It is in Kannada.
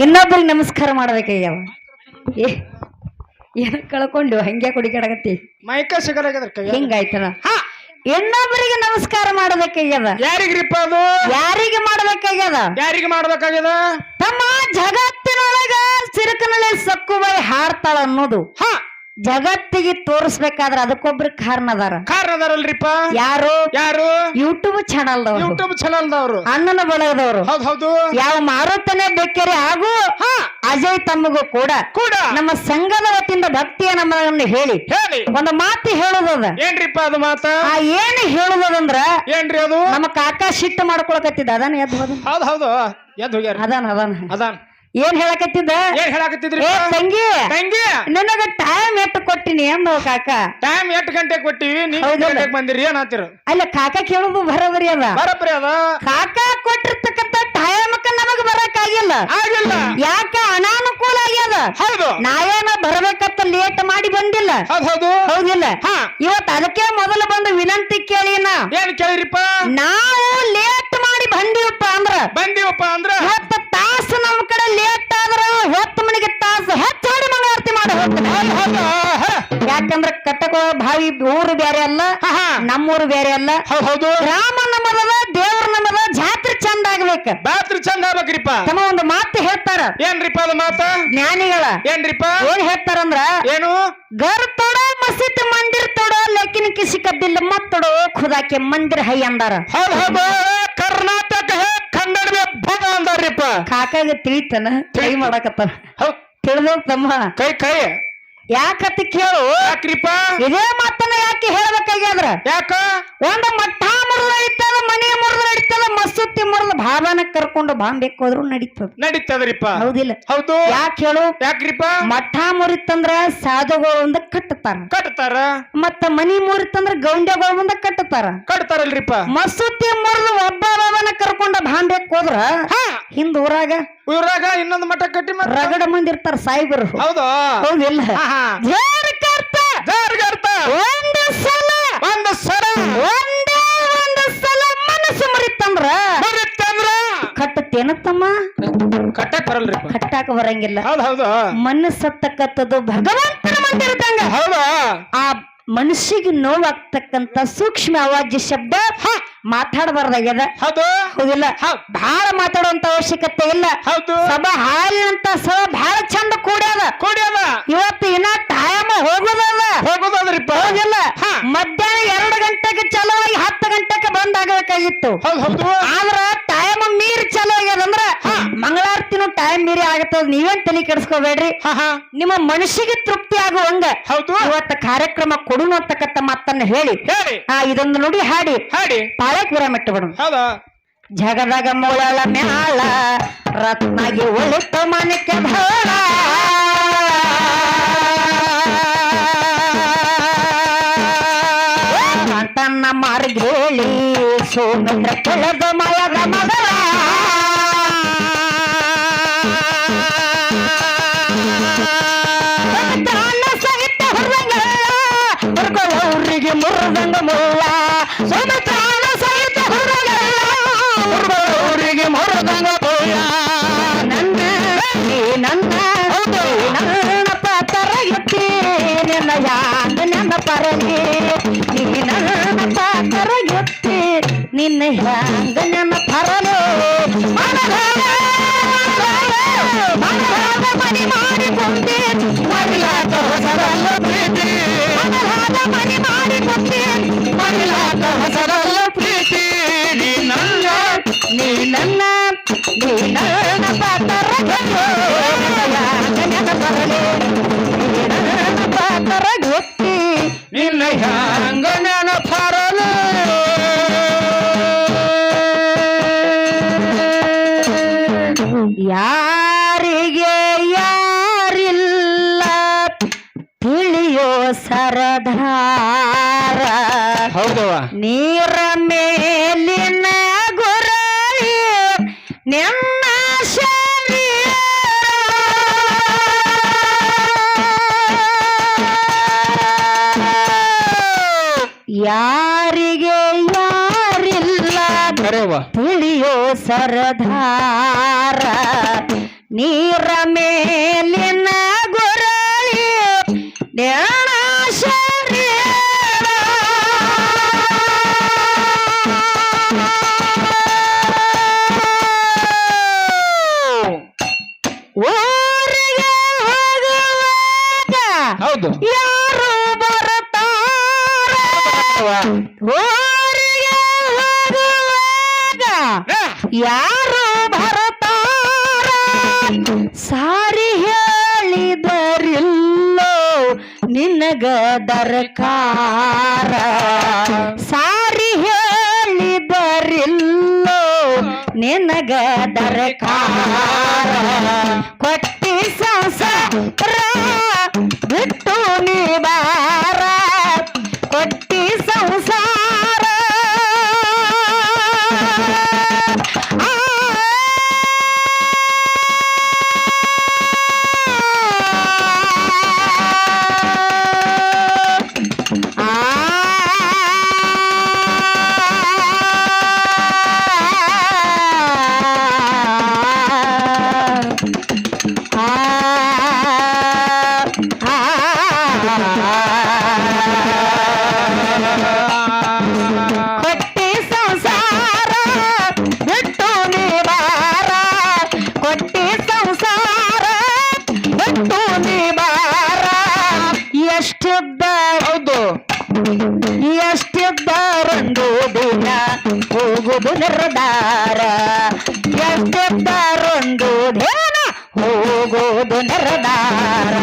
ಇನ್ನೊಬ್ಬರಿಗೆ ನಮಸ್ಕಾರ ಮಾಡ್ಬೇಕಾಗ್ಯಾವ ಏ ಏನ ಕಳ್ಕೊಂಡು ಹಂಗೆ ಕುಡಿಕಾಡಕತ್ತಿ? ಮೈಕ ಸಿಗಲಾಗ್ಯದ್ರ ಕೈ ಹಿಂಗಾಯ್ತದ ಇನ್ನೊಬ್ಬರಿಗೆ ನಮಸ್ಕಾರ ಮಾಡ್ಬೇಕಯ್ಯದ ಯಾರಿಗ್ರಿಪ್ಪ ಅದು? ಯಾರಿಗೆ ಮಾಡ್ಬೇಕಾಗ್ಯದ? ಯಾರಿಗೆ ಮಾಡ್ಬೇಕಾಗ್ಯದ? ತಮ್ಮ ಜಗತ್ತಿನೊಳಗ ಸಿರಕನಲ್ಲಿ ಸಕ್ಕುಬೈ ಹಾರ್ತಾಳ ಅನ್ನೋದು. ಹಾ ಜಗತ್ತಿಗೆ ತೋರಿಸ್ಬೇಕಾದ್ರೆ ಅದಕ್ಕೊಬ್ರು ಕಾರಣ ಅದಾರ. ಕಾರಣ ಅದಾರಲ್ರಿಪ್ಪ? ಯಾರು? ಯಾರು? ಯೂಟ್ಯೂಬ್ ಚಾನಲ್ ಯೂಟ್ಯೂಬ್ ಚಾನಲ್ದವ್ರು ಅಣ್ಣನ ಬಳಗದವರು. ಹೌದು ಹೌದು. ಯಾವ ಮಾರುತನೆ ಬೇಕೇರಿ ಹಾಗೂ ಅಜಯ್ ತಮ್ಮಗೂ ಕೂಡ ಕೂಡ. ನಮ್ಮ ಸಂಘದ ವತಿಯಿಂದ ಭಕ್ತಿಯ ನಮ್ಮನ್ನು ಹೇಳಿ ಹೇಳಿ. ಒಂದು ಮಾತು ಹೇಳುದದ. ಏನ್ರಿಪ್ಪ ಅದು ಮಾತ? ಆ ಏನು ಹೇಳುದದಂದ್ರ ಏನ್ರಿ ಅದು? ನಮ್ಮ ಕಾಕ ಶಿಟ್ಟು ಮಾಡ್ಕೊಳಕತ್ತಿದ್ದ. ಅದಾನ ಎದ್ದು ಹೌದು. ಹೌದು ಎದ್ದು ಹೋಗ್ಯಾರ ಅದಾನ ಅದಾನ. ಅದಾನ್. ಏನ್ ಹೇಳಕತ್ತಿದ್ದ? ಏನ್ ಹೇಳಕತ್ತಿದ್ರಿ ಏ ತಂಗಿ! ತಂಗಿ! ನನಗ ಟೈಮ್ ಎಷ್ಟು ಕೊಟ್ಟಿನಿ ಅಂದವ ಕಾಕ? ಟೈಮ್ ಎಷ್ಟು ಗಂಟೆ ಕೊಟ್ಟಿವಿ? ನೀವ್ ಹೌದಲ್ಲ? ಗಂಟೆಗೆ ಬಂದಿರಿ ಏನಾತಿರ? ಅಲ್ಲ ಕಾಕ ಕೇಳುದು ಬರೋಬರಿ ಅದ. ಬರಬ್ರಿ ಅದ. ಕಾಕ ಕೊಟ್ಟಿರ್ತಕ್ಕಂತ ಟೈಮಕ್ಕ ನಮಗ ಬರಕ್ ಆಗಿಲ್ಲ. ಯಾಕ ಅನಾನುಕೂಲ ಆಗ್ಯದ? ಹೌದು. ನಾವೇನ ಬರಬೇಕಂತ ಲೇಟ್ ಮಾಡಿ ಬಂದಿಲ್ಲ. ಹೌದ್ ಹೌದು. ಹೌದಿಲ್ಲ. ಹಾ. ಇವತ್ ಅದಕ್ಕೆ ಮೊದಲು ಬಂದು ವಿನಂತಿ ಕೇಳಿನ ಏನ್ ಕೇಳಿರಿಪ್ಪ? ನಾವು ಲೇಟ್ ಮಾಡಿ ಬಂದಿವಪ್ಪ ಅಂದ್ರ. ಬಂದಿವಪ್ಪ ಅಂದ್ರ? ನಮ್ಮೂರು ಬೇರೆ ಅಲ್ಲ. ಹೌದು ರಾಮ ನಮ್ಮದಲ್ಲ ದೇವ್ರ ನಮ್ಮದ ಜಾತ್ರೆ ಚಂದ ಆಗ್ಬೇಕ. ಜಾತ್ರೆ ಚಂದ ಆಗ್ಬೇಕ್ರಿಪ್ಪ. ತಮ್ಮ ಒಂದು ಮಾತು ಹೇಳ್ತಾರ. ಏನ್ರಿಪ್ಪ ಅದು ಮಾತು? ಜ್ಞಾನಿಗಳ. ಏನ್ರಿಪ್ಪ? ಏನ್ ಹೇಳ್ತಾರಂದ್ರ ಏನು? ಗರ್ ತೊಡ ಮಸೀದ್ ಮಂದಿರ್ ತೊಡ ಲೇಕಿನ ಕಿಸಿ ಕದ್ದಿಲ್ಲ ಮತ್ತೊಡೋ ಖುದಾಕೆ ಮಂದಿರ್ ಹೈ ಅಂದಾರ. ಕರ್ನಾಟಕ ಕನ್ನಡ ಅಂದಾರ್ರಿಪ್ಪ. ಕಾಕಾಗ ತಿಳಿತನ? ಟ್ರೈ ಮಾಡಕತ್ತಾರ ತಿಳಿದ ತಮ್ಮ ಕೈ ಕೈ. ಯಾಕತಿ ಕೇಳು? ಯಾಕ್ರಿಪ ಇದೇ ಮಾತನ್ನ ಯಾಕೆ ಹೇಳ್ಬೇಕಾಗ್ಯಾದ್ರ ಯಾಕ? ಒಂದ್ ಮಠ ಮುರಿದ ನಡೀತದ ಮನೆ ಮುರಿದ ನಡೀತದ ಮಸೂತಿ ಮುರಿದ ಭಾವನ ಕರ್ಕೊಂಡು ಬಾಂಬೆಕ್ ಹೋದ್ರು ನಡೀತದ. ನಡೀತದ್ರಿಪ್ಪ. ಹೌದಿಲ್ಲ. ಹೌದು. ಯಾಕೆ ಹೇಳು? ಯಾಕ್ರಿಪ ಮಠ ಮುರಿತಂದ್ರ ಸಾಧುಗಳು ಒಂದ ಕಟ್ಟತಾರ. ಕಟ್ತಾರ? ಮತ್ತ ಮನಿ ಮುರಿತಂದ್ರ ಗೌಂಡ್ಯಗಳು ಒಂದ ಕಟ್ಟತಾರ. ಕಟ್ತಾರಲ್ರಿಪ್ಪ. ಮಸೂತಿ ಮುರಿದು ಬಾಂಬೆಕ್ ಹೋದ್ರ ಹಾ. ಹಿಂದ ಊರಾಗ ಊರಾಗ ಇನ್ನೊಂದು ಮಠ ಕಟ್ಟಿ ರಗಡ ಮಂದಿ ಇರ್ತಾರ ಸಾಯಿಬರು. ಹೌದು? ಹೌದಿಲ್ಲ ಹಾ, ಹಾ. ಜೇರ್ ಕರ್ತ ಜಾರ್ಗರ್ತ ಒಂದು ಸಲ. ಒಂದು ಸರ ಒಂದೇ ಒಂದು ಸಲ ಮನಸ್ಸು ಮರಿತಂದ್ರ ಬರುತ್ತಂದ್ರ ಕಟ್ಟತೇನ ತಮ್ಮ ಕಟ್ಟಕ್ ಬರಲ್ರಿ ಕಟ್ಟಾಕ ಬರಂಗಿಲ್ಲ. ಹೌದು ಹೌದು. ಮನಸ್ಸತ್ತಕ್ಕಂಥದ್ದು ಭಗವಂತನ ಮಂದಿರದಂಗ ಹೌದಾ? ಆ ಮನುಷ್ಯಗೆ ನೋವಾಗ್ತಕ್ಕಂತ ಸೂಕ್ಷ್ಮ ಅವಾಜ್ಯ ಶಬ್ದ ಮಾತಾಡಬಾರ್ದಾಗ್ಯದ. ಹೌದು. ಹೌದಿಲ್ಲ? ಹೌದ್. ಬಹಳ ಮಾತಾಡುವಂತ ಅವಶ್ಯಕತೆ ಇಲ್ಲ. ಹೌದು. ಸಭ ಹಾಲಿನಂತ ಸಭ ಬಹಳ ಚಂದ ಕೂಡ್ಯದ. ಕೂಡ್ಯದ. ಇವತ್ತು ಇನ್ನ ಟೈಮ್ ಹೋಗುದಲ್ಲ. ಹೋಗೋದಲ್ರಿಪ್ಪ ಹೋಗಿಲ್ಲ. ಹಾ. ಮಧ್ಯಾಹ್ನ ಎರಡು ಗಂಟೆಗೆ ಚಲೋ ಹತ್ತು ಗಂಟೆಗೆ ಬಂದ್ ಆಗಬೇಕಾಗಿತ್ತು ಹೌದು. ಆದ್ರ ಟೈಮ್ ಮೀರಿ ಚಲೋ ಆಗ್ಯದಂದ್ರ ಮಂಗಳಾರತಿನೂ ಟೈಮ್ ಮೀರಿ ಆಗತ್ತದ. ನೀವೇನ್ ತಲೆ ಕೆಡಿಸ್ಕೋಬೇಡ್ರಿ. ನಿಮ್ಮ ಮನುಷ್ಯಗೆ ತೃಪ್ತಿ ಆಗುವಂಗ ಹೌದು. ಇವತ್ತ ಕಾರ್ಯಕ್ರಮ ಕೊಡುನು ಅಂತಕ್ಕಂತ ಮಾತನ್ನ ಹೇಳಿ. ಆ ಇದೊಂದು ನುಡಿ ಹಾಡಿ. ಹಾಡಿ. ಪಾಳಕ್ ವಿರಾಮಿಟ್ಟು ಬಿಡು ಜಗದಾಗ ಮೂಳಲ ಮ್ಯಾಳ ರತ್ನಾಗಿ ಒಳಿತ ಮನಕ್ಕೆ ಧೋಳ. ತನ್ನ ಮಾರ್ಗೇಳಿ ಸೋಮೇಂದ್ರ ಕೆಳದ ಮಯದ ಮಗಳ. ತಾನ ಸಹಿತ ಹುರ್ಕೊಳ್ಳೋರಿಗೆ ಮುರಿದಂಗ ಮುಳ್ಳ. ಸೋಮತಾನ ಸಹಿತ ಹೊರದಂಗ ಹುರ್ಕೊಳ್ಳೋರಿಗೆ ಮುರಿದಂಗ ಮುಳ್ಳ. ನನ್ನ ನನ್ನ ನನ್ನ ಪಾತರ ಎತ್ತಿ, ನಿನ್ನ ನನ್ನ ಹ್ಯಾಂಗ ನನ್ನ ಪರಲು ಮನೆ ಮರಿಲಾಕ ಹೊಸರಲ್ಲ ಪ್ರೀತಿ ನೀ ನನ್ನ ನೀ ನನ್ನ ನೀ ನನ್ನ ಪಾತರ ನನ್ನ ನೀ ನನ್ನ ಪಾತರ ಗೊತ್ತಿ ನಿನ್ನ ಹ್ಯಾಂಗ ಯಾರಿಗೆ ಸರದಾರ ಹೌದವ ನೀರ ಮೇಲಿನ ಗುರಳಿ ನಿಮ್ಮ ಶರೀರ. ಯಾರಿಗೆ ಯಾರಿಲ್ಲ ತಿಳಿಯೋ ಸರದಾರ ನೀರ ಮೇಲಿನ ಗುರಳಿ ಹೋಗುವಾಗ ಹೌದು. ಯಾರು ಬರ್ತಾರ ಯಾರು ಬರ್ತಾರ ಸಾರಿ ನಿನಗ ದರ್ಕಾರ ಸಾರಿ ಹೇಳಿದರಿಲ್ಲೋ ನಿನಗ ದರ್ಕಾರ ಕೊಟ್ಟಿ ಸಂಸಾರ ಹೋಗುದು ನಿರ್ಧಾರ ಎಷ್ಟಿದ್ದಾರೊಂದು ದಿನ ಹೋಗೋದು ನಿರ್ಧಾರ